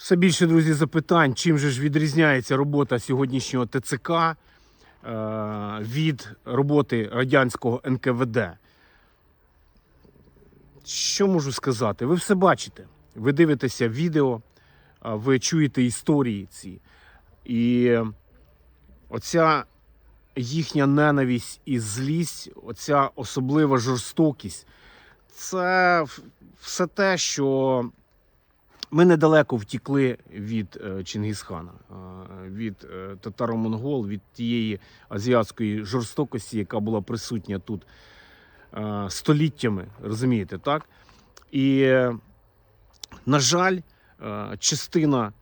Все більше, друзі, запитань, чим же ж відрізняється робота сьогоднішнього ТЦК е, від роботи радянського НКВД. Що можу сказати? Ви все бачите. Ви дивитеся відео, ви чуєте історії ці. І оця їхня ненависть і злість, оця особлива жорстокість це все те, що ми недалеко втікли від е, Чингісхана, е, від е, татаро-монгол, від тієї азіатської жорстокості, яка була присутня тут століттями, розумієте, так? І, на жаль, частина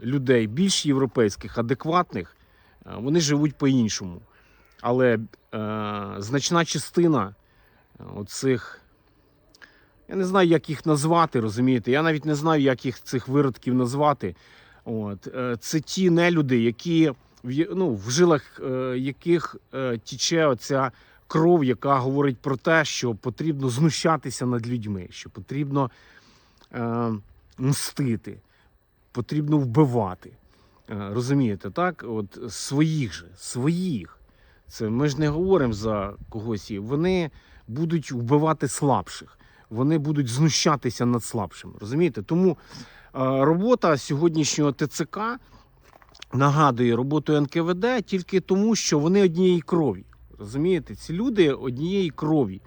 людей більш європейських, адекватних, вони живуть по-іншому. Але е, значна частина оцих я не знаю, як їх назвати, розумієте? Я навіть не знаю, як їх цих виродків назвати. От. е, Це ті нелюди, які ну, в жилах е, яких е, тіче оця кров, яка говорить про те, що потрібно знущатися над людьми, що потрібно е, мстити, потрібно вбивати. Розумієте, так? От своїх же, своїх. Це ми ж не говоримо за когось. Вони будуть вбивати слабших вони будуть знущатися над слабшим. Розумієте? Тому е, робота сьогоднішнього ТЦК нагадує роботу НКВД тільки тому, що вони однієї крові. Розумієте, ці люди однієї крові,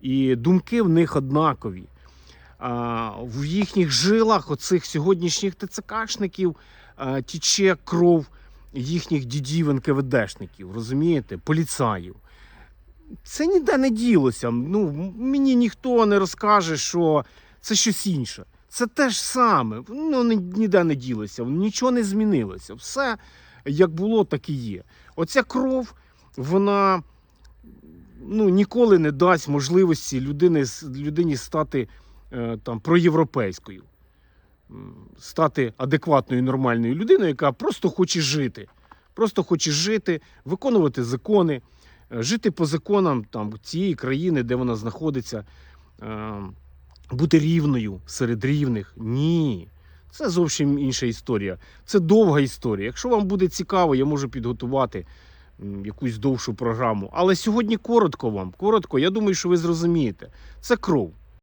і думки в них однакові. А, в їхніх жилах, оцих сьогоднішніх ТЦКшників, а, тіче кров їхніх дідів НКВДшників, розумієте, поліцаїв. Це ніде не ділося. Ну, мені ніхто не розкаже, що це щось інше. Це те ж саме. Ну, ніде не ділося, нічого не змінилося. Все як було, так і є. Оця кров, вона ну, ніколи не дасть можливості людини, людині стати е, там, проєвропейською, стати адекватною нормальною людиною, яка просто хоче жити. Просто хоче жити, виконувати закони, жити по законам там, цієї країни, де вона знаходиться, е, бути рівною серед рівних. Ні. Це зовсім інша історія. Це довга історія. Якщо вам буде цікаво, я можу підготувати якусь довшу програму. Але сьогодні коротко вам. Коротко, я думаю, що ви зрозумієте. Це кров.